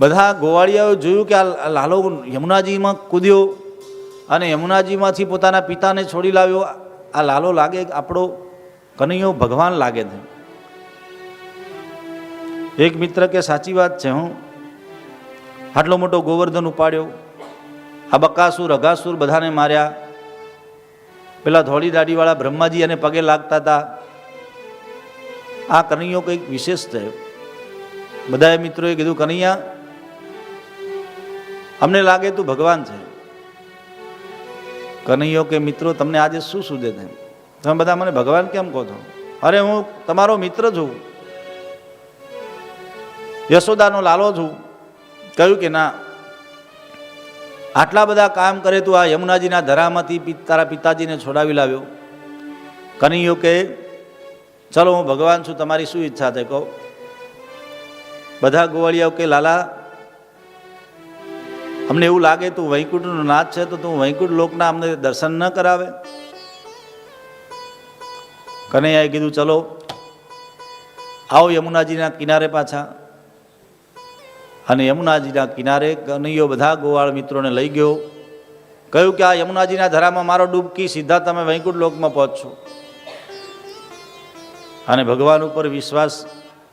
બધા ગોવાળિયાઓ જોયું કે આ લાલો યમુનાજીમાં કૂદ્યો અને યમુનાજીમાંથી પોતાના પિતાને છોડી લાવ્યો. આ લાલો લાગે આપણો કનૈયો ભગવાન લાગે છે. એક મિત્ર કે, સાચી વાત છે, હું. આટલો મોટો ગોવર્ધન ઉપાડ્યો. આ બકાસુર અઘાસુર બધાને માર્યા. પેલા ધોળી દાઢીવાળા બ્રહ્માજી અને પગે લાગતા હતા. આ કનૈયો કંઈક વિશેષ થયો બધાએ મિત્રોએ કીધું, કનૈયા અમને લાગે તું ભગવાન છે. કનૈયો કે, મિત્રો, તમને આજે શું સૂજે છે? તમે બધા મને, ભગવાન કેમ કહો છો? અરે, હું તમારો મિત્ર છું. યશોદાનો લાલો છું. કહ્યું કે, ના. આટલા બધા કામ કરે તું આ યમુનાજીના ધરામાંથી તારા પિતાજીને છોડાવી લાવ્યો. કનૈયો કે, ચલો, હું ભગવાન છું, તમારી શું ઈચ્છા છે? કહો. બધા ગોવાળિયાઓ કે, લાલા અમને એવું લાગે તું વૈકુંઠનો નાથ છે તો તું વૈકુંઠ લોકના અમને દર્શન ન કરાવે? કનૈયાએ કીધું, ચલો, આવો યમુનાજીના કિનારે પાછા. અને યમુનાજીના કિનારે કનૈયો બધા ગોવાળ મિત્રોને લઈ ગયો. કહ્યું કે આ યમુનાજીના ધરામાં મારો ડૂબકી, સીધા તમે વૈકુંઠ લોકમાં પહોંચશો. અને ભગવાન ઉપર વિશ્વાસ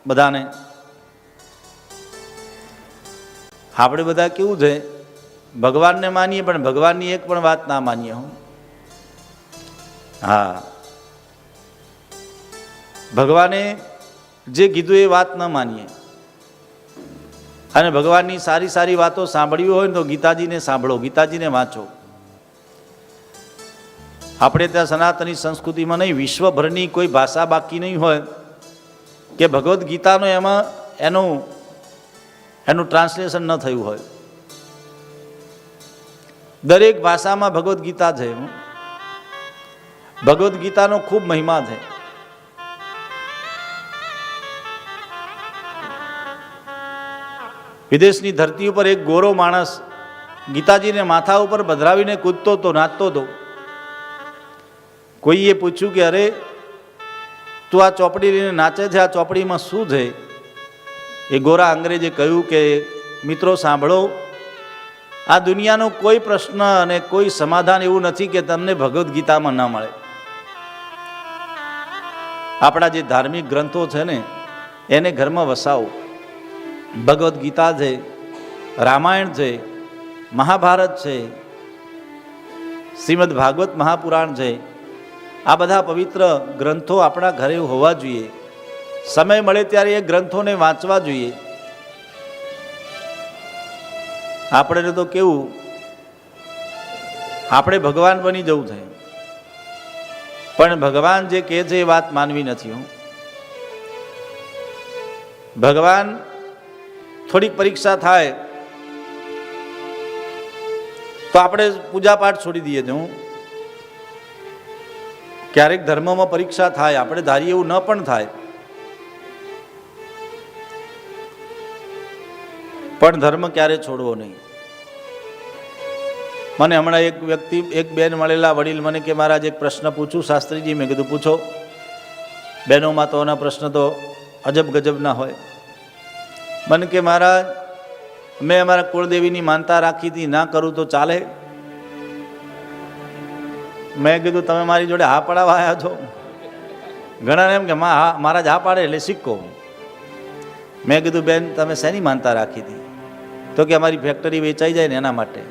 બધાને. આપણે બધા કેવું છે? ભગવાનને માનીએ, પણ ભગવાનની એક પણ વાત ના માનીએ હું. હા. ભગવાને જે કીધું એ વાત ન માનીએ. અને ભગવાનની સારી સારી વાતો સાંભળવી હોય તો ગીતાજીને સાંભળો, ગીતાજીને વાંચો. આપણે ત્યાં સનાતની સંસ્કૃતિમાં નહીં, વિશ્વભરની કોઈ ભાષા બાકી નહીં હોય કે ભગવદ્ ગીતાનો એમાં એનું એનું ટ્રાન્સલેશન ન થયું હોય. દરેક ભાષામાં ભગવદ્ ગીતા છે. ભગવદ્ ગીતાનો ખૂબ મહિમા છે. વિદેશની ધરતી ઉપર એક ગોરો માણસ ગીતાજીને માથા ઉપર બધરાવીને કૂદતો તો, નાચતો હતો કોઈએ પૂછ્યું કે, અરે, તું આ ચોપડી લઈને નાચે છે? આ ચોપડીમાં શું છે? એ ગોરા અંગ્રેજે કહ્યું કે, મિત્રો, સાંભળો આ દુનિયાનો કોઈ પ્રશ્ન અને કોઈ સમાધાન એવું નથી કે તમને ભગવદ્ ગીતામાં ન મળે. આપણા જે ધાર્મિક ગ્રંથો છે ને, એને ઘરમાં વસાવો. ભગવદ્ ગીતા છે, રામાયણ છે, મહાભારત છે, શ્રીમદ ભાગવત મહાપુરાણ છે, આ બધા પવિત્ર ગ્રંથો આપણા ઘરે હોવા જોઈએ. સમય મળે ત્યારે એ ગ્રંથોને વાંચવા જોઈએ. આપણે તો કેવું, આપણે ભગવાન બની જવું છે પણ ભગવાન જે કહે છે એ વાત માનવી નથી હું. ભગવાન થોડીક પરીક્ષા થાય, તો આપણે પૂજાપાઠ છોડી દઈએ છું ક્યારેક ધર્મમાં પરીક્ષા થાય, આપણે ધારીએ એવું ન પણ થાય. પણ ધર્મ ક્યારે છોડવો નહીં. મને હમણાં એક વ્યક્તિ, એક બેન મળેલા વડીલ મને કે, મહારાજ, એક પ્રશ્ન પૂછું. શાસ્ત્રીજી મેં કીધું, પૂછો. બહેનોમાં તો એના પ્રશ્ન તો અજબ ગજબ ના હોય. મને કે, મહારાજ, મેં અમારા કુળદેવીની માનતા રાખી હતી, ના કરું તો ચાલે? મેં કીધું, તમે મારી જોડે હા પડાવવા આવ્યા છો? ઘણાને એમ કે મહારાજ હા પાડે એટલે સિક્કો મેં કીધું, બેન, તમે શેની માનતા રાખી હતી? તો કે અમારી ફેક્ટરી વેચાઈ જાય ને એના માટે.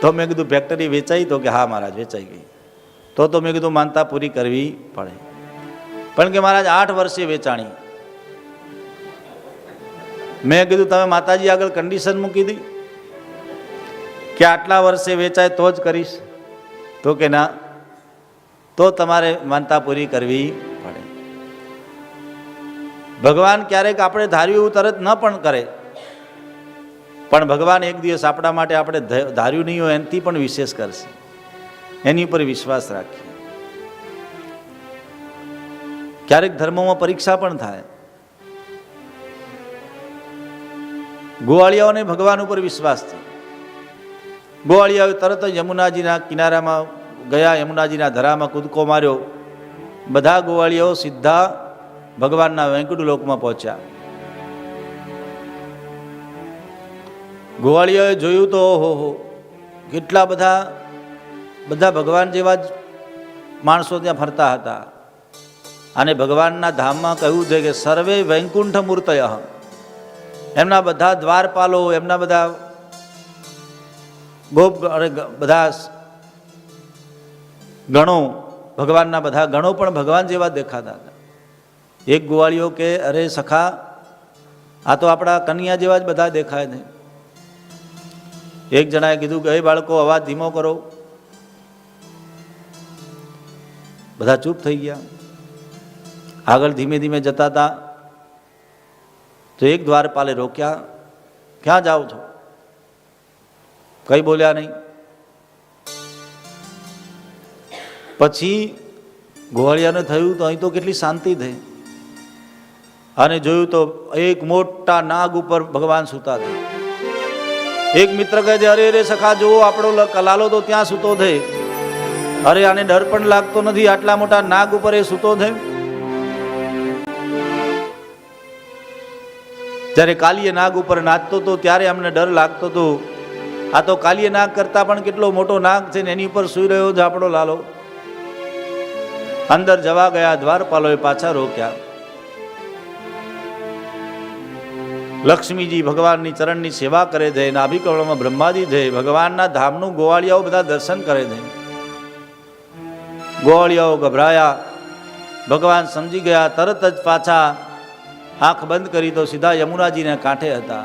તો મેં કીધું ફેક્ટરી વેચાઈ? તો કે, હા, મહારાજ, વેચાઈ ગઈ. તો તો મેં કીધું, માનતા પૂરી કરવી પડે. પણ કે મહારાજ, આઠ વર્ષે વેચાણી. મેં કીધું, તમે માતાજી આગળ કન્ડિશન મૂકી દી. કે આટલા વર્ષે વેચાય તો જ કરીશ. તો કે, ના. તો તમારે માનતા પૂરી કરવી પડે. ભગવાન ક્યારેક આપણે ધાર્યું એવું તરત ન પણ કરે. પણ ભગવાન એક દિવસ આપણા માટે આપણે ધાર્યું નહીં હોય, એનાથી પણ વિશેષ કરશે. એની ઉપર વિશ્વાસ રાખીએ. ક્યારેક ધર્મોમાં પરીક્ષા પણ થાય. ગોવાળિયાઓને ભગવાન ઉપર વિશ્વાસ થયો. ગોવાળિયાઓ તરત જ યમુનાજીના કિનારામાં ગયા, યમુનાજીના ધરામાં કૂદકો માર્યો. બધા ગોવાળિયાઓ સીધા ભગવાનના વૈકુંઠ લોકમાં પહોંચ્યા. ગોવાળિયાએ જોયું તો ઓહો કેટલા બધા બધા ભગવાન જેવા જ માણસો ત્યાં ફરતા હતા. અને ભગવાનના ધામમાં કહ્યું છે કે સર્વે વૈકુંઠ મૂર્તય એમના બધા દ્વારપાલો, એમના બધા ગોપ અને બધા ગણો, ભગવાનના બધા ગણો પણ ભગવાન જેવા દેખાતા હતા. એક ગોવાળીઓ કે, અરે સખા, આ તો આપણા કન્યા જેવા જ બધા દેખાય છે. એક જણાએ કીધું કે, એ બાળકો, અવાજ ધીમો કરો. બધા ચૂપ થઈ ગયા. આગળ ધીમે ધીમે જતા હતા. તો એક દ્વારપાલે રોક્યા. ક્યાં જાઓ છો? કઈ બોલ્યા નહીં. પછી ગોવાળિયાને થયું તો અહીં તો કેટલી શાંતિ થઈ. અને જોયું તો એક મોટા નાગ ઉપર ભગવાન સૂતા હતા. એક મિત્ર કહે છે, અરે અરે, સખા, જુઓ, આપણો કલાલો તો ત્યાં સૂતો થઈ. અરે, આને ડર પણ લાગતો નથી, આટલા મોટા નાગ ઉપર એ સૂતો થઈ? જ્યારે કાલીએ નાગ ઉપર નાચતો હતો, ત્યારે અમને ડર લાગતો હતો. આ તો કાલીએ નાગ કરતા પણ કેટલો મોટો નાગ છે ને એની ઉપર સૂઈ રહ્યો છે આપણો લાલો. અંદર જવા ગયા, દ્વારપાલોએ પાછા રોક્યા. લક્ષ્મીજી ભગવાનની ચરણની સેવા કરે છે, નાભિકવળમાં બ્રહ્માજી છે, ભગવાનના ધામનું ગોવાળિયાઓ બધા દર્શન કરે છે. ગોવાળિયાઓ ગભરાયા, ભગવાન સમજી ગયા, તરત જ પાછા આંખ બંધ કરી તો સીધા યમુનાજીને કાંઠે હતા.